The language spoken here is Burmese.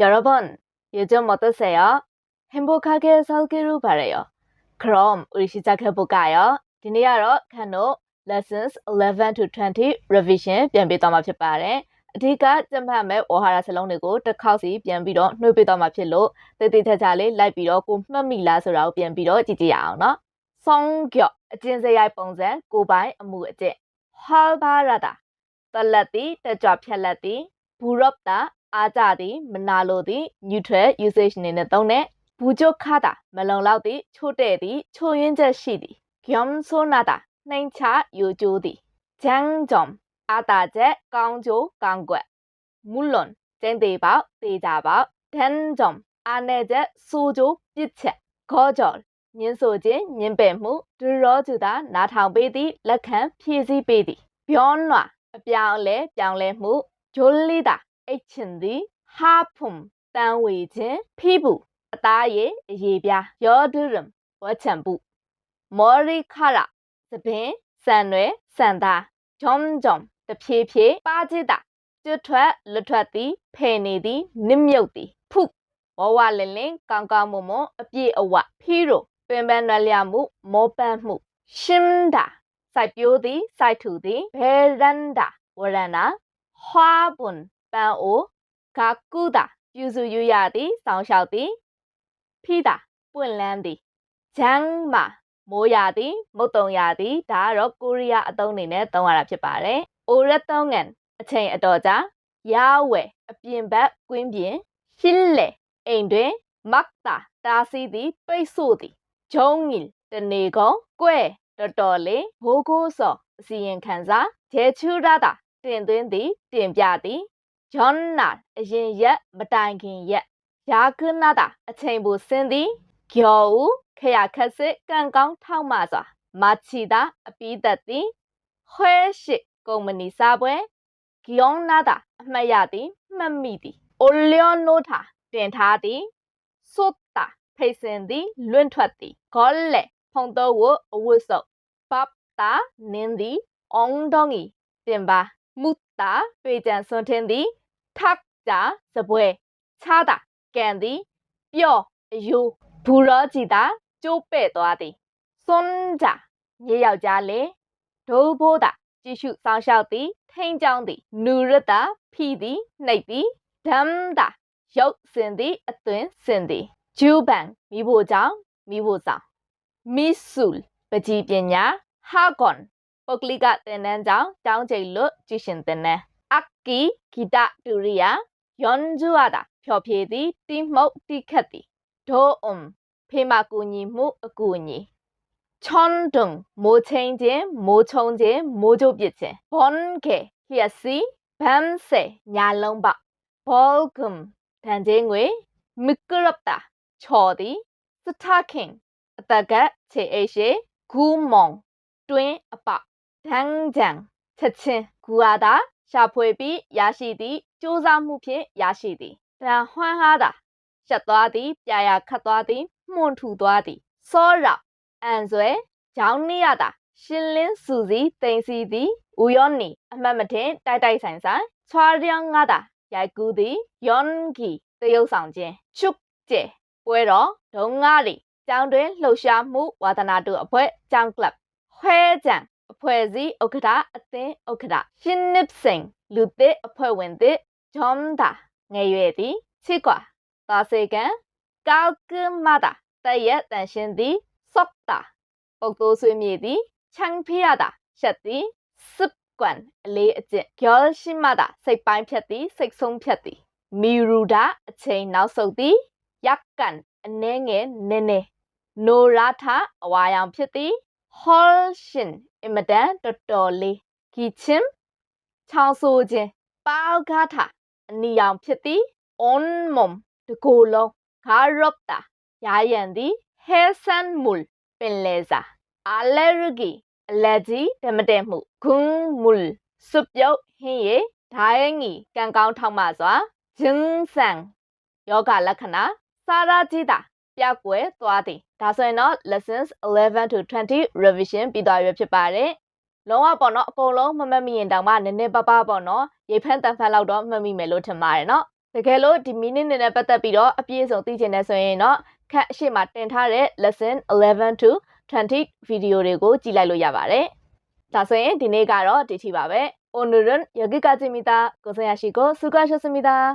여러분, 요즘 어떠세요? 행복하게 살기를 바래요. 그럼 우리 시작해 볼까요? ဒီနေ့ကတော့ခန်းတို့ lessons 11 to 20 revision ပြန်ပြီးတော့မှာဖြစ်ပါတယ်။အဓိကကျမှတ်မဲ့ဝါဟာရစလုံးတွေကိုတစ်ခေါက်စီပြန်ပြီးတော့နှုတ်ပြတော့မှာဖြစ်လို့တည်တည်ချာချာလေးလိုက်ပြီးတော့ကိုမှတ်မိလားဆိုတာကိုပြန်ပြီးတော့ကြည့်ကြည့်ရအောင်နော်။ဆောင်းကြော့အကျဉ်းစရိုက်ပုံစံကိုပိုင်အမှုအကျင့်ဟောဘာရတာတလက်တီတက်ကြွဖြက်လက်တီဘူရော့တာ အားကြသည်မနာလိုသည် neutral usage အနေနဲ့သုံးတဲ့ဘူဂျိုခါတာမလုံလောက်သည် ချို့တဲ့သည်ချို့ယွင်းချက်ရှိသည်ဂျွမ်ဆိုနာတာနှိမ်ချယိုကျိုးသည်ဂျန်ဂျုံအားတာချက်ကောင်းကျိုးကောင်းကွက်မူလွန်ကျင်းသေးပေါက်သေးကြပေါက်ဒန်ဂျုံအားနေချက်ဆိုကျိုးပြစ်ချက်ဂေါ်ဂျော်ညင်းဆိုခြင်းညင်းပယ်မှုဒူရောသူသာနားထောင်ပေးသည်လက်ခံဖြည့်ဆည်းပေးသည်ဘျောနွာအပြောင်းလဲပြောင်းလဲမှုဂျိုလီတာ အိတ်ချင်သည်ဟာဖုံတန်ဝေခြင်းဖိဘူးအသားရည်အရေးပြားယောဒုရမ်ဝတ်ချံပုမောရိခရသပင်စံရွယ်စံသားဂျုံဂျုံတဖြည်းဖြည်းပါကြည့်တာကျွတ်ထွက်လွတ်ထွက်သည်ဖယ်နေသည်နစ်မြုပ်သည်ဖုဝဝလင်လင်ကောင်းကောင်းမွန်မွန်အပြည့်အဝဖီးတို့ပင်ပန်းရွယ်လျမှုမောပန်းမှုရှင်းတာစိုက်ပျိုးသည်စိုက်ထူသည်ဘယ်ရန်တာဝရဏဟွာပွန် ပန်းအိုဂါကုတာပြုစုယူရသည်စောင်းလျှောက်သည်ဖိတာပွင့်လန်းသည်ဂျန်မာမိုးရသည်မုတ်တုံရသည်ဒါကတော့ကိုရီးယားအသုံးအနေနဲ့သုံးရတာဖြစ်ပါတယ်။အိုရက်တုံးငန်အချိန်အတော်ကြာရာဝဲအပြင်ဘက်ကွင်းပြင်ရှင်းလေအိမ်တွင်မက်တာတာစီသည်ပိတ်ဆို့သည်ဂျုံငီတနေကုန်ကွဲတော်တော်လေးဘိုးကိုးစော်အစီရင်ခံစာဂျဲချူရတာတင်သွင်းသည်တင်ပြသည် ဂျွန်နာအရင်ရက်မတိုင်ခင်ရက်ယာကနာတာအချိန်ပိုစင်းသည်ကျော်ဦးခရခက်စစ်ကံကောင်းထောက်မှစွာမာချီတာအပီးသက်သည်ခွဲရှိကုမ္ပဏီစားပွဲဂီယောနာတာအမှတ်ရသည်မှတ်မိသည်အိုလျောနိုတာတင်ထားသည်စွတ်တာဖိစင်သည်လွင့်ထွက်သည်ဂေါ်လေဖုံတော့ဝအဝတ်စုပ်ပပတာနင်းသည်အောင်ဒေါငီတင်ပါမု တာတွေ့ကြံစွန်ထင်းသည်ထက်ကြစပွဲချားတာကန်သည်ပျော့အယိုးဘူရောကြည်တာကျိုးပဲ့သွားသည်စွန်ကြမြေယောက်ျားလေဒိုးဘိုးတာကြည့်ရှုစောင်းလျှောက်သည်ထိန်ကြောင်းသည်နူရတာဖီသည်နှိပ်သည်ဓမ်တာရုပ်စင်သည်အသွင်စင်သည်ဂျူဘန်မိဖို့ကြောင့်မိဖို့ဆောင်မီဆူလ်ပကြီးပညာဟာကွန် ပုတ်ကလိကတင်နန်းကြောင့်တောင်းချိန်လွတ်ကြည့်ရှင်တင်နန်းအကီဂီတတူရိယာယွန်ဂျူအာတာဖျော်ဖြေသည်တိမှုတ်တိခတ်သည်ဒိုအုံဖေမကူညီမှုအကူအညီချွန်ဒုံမိုးချင်းခြင်းမိုးချုံခြင်းမိုးကြိုးပစ်ခြင်းဘွန်ကေလျက်စီဘမ်ဆေညာလုံးပဘောဂုံတန်ချင်းငွေမကရပတာချော်သည်စတာခင်အတကတ်ခြေအိရှိဂူးမောင်တွင်းအပ ဒန်းဂျန်ချက်ချင်းဂူအားသာရှာဖွေပြီးရရှိသည့်စူးစမ်းမှုဖြင့်ရရှိသည်တန်ဟွမ်းဟားသာရှက်သွားသည်ပြာရခတ်သွားသည်မှုန်ထူသွားသည်စောရအန်ဆွဲဂျောင်းနီရတာရှင်းလင်းစူစီတိန်စီသည်ဦးယောနီအမှတ်မထင်တိုက်တိုက်ဆိုင်ဆိုင်ချွာရျန်ငါတာရိုက်ကူးသည်ယွန်ဂီတရုတ်ဆောင်ခြင်းချုပ်ကျဲပွဲတော်ဒုံငါရီကျောင်းတွင်လှုပ်ရှားမှုဝါသနာတူအဖွဲ့ကျောင်းကလပ်ခွဲကြံ အဖွဲ့အစည်းဥက္ကဋ္ဌအသင်းဥက္ကဋ္ဌရှင်းနစ်စိန်လူသစ်အဖွဲ့ဝင်သစ်ဂျွန်ဒါငယ်ရွယ်သည်ချစ်ကွာသာစေကန်ကောက်ကမတာတရက်တန်ရှင်းသည်စော့တာပုတ်တိုးဆွေးမြေသည်ချန်ဖီယာတာရှက်သည်စစ်ကွမ်အလေးအကျင့်ဂေါ်ရှိမတာစိတ်ပိုင်းဖြတ်သည်စိတ်ဆုံးဖြတ်သည်မီရူဒာအချိန်နောက်ဆုတ်သည်ရက်ကန်အနှဲငယ်နည်းနည်းနိုရာထအဝါရောင်ဖြစ်သည်ဟောလ်ရှင် အင်မတန်တော်တော်လေးဂီချင်းချောင်းဆိုခြင်းပေါဂါထအနီရောင်ဖြစ်သည်အွန်မုံတကိုယ်လုံးဂါရော့တာရာယန်သည်ဟဲဆန်မူလ်ပင်လေစာအလယ်ရဂီအလက်ဂျီဓမတဲမှုဂုံမူလ်စုပ်ပြုတ်ဟင်းရဓာယငီကံကောင်းထောက်မှစွာဂျင်းဆန်ယောဂလက္ခဏာစာရာကြည့်တာ ပြက်ွယ်သွားသည်ဒါဆိုရင်တော့ lessons 11 to 20 revision ပြီးသွားရဖြစ်ပါတယ်လုံးဝပေါ့နော်အကုန်လုံးမမှတ်မိရင်တောင်မှနည်းနည်းပါးပါးပေါ့နော်ရေဖန်းတန်ဖန်းလောက်တော့မှတ်မိမယ်လို့ထင်ပါတယ်နော် တကယ်လို့ဒီ meaning တွေနဲ့ပတ်သက်ပြီးတော့အပြည့်အစုံသိချင်တယ်ဆိုရင်တော့ခန့်အရှိမတင်ထားတဲ့ lesson 11 to 20 video တွေကိုကြည့်လိုက်လို့ရပါတယ်။ဒါဆိုရင်ဒီနေ့ကတော့ဒီထိပါပဲ။ 오늘은 여기까지입니다. 고생하시고 수고하셨습니다.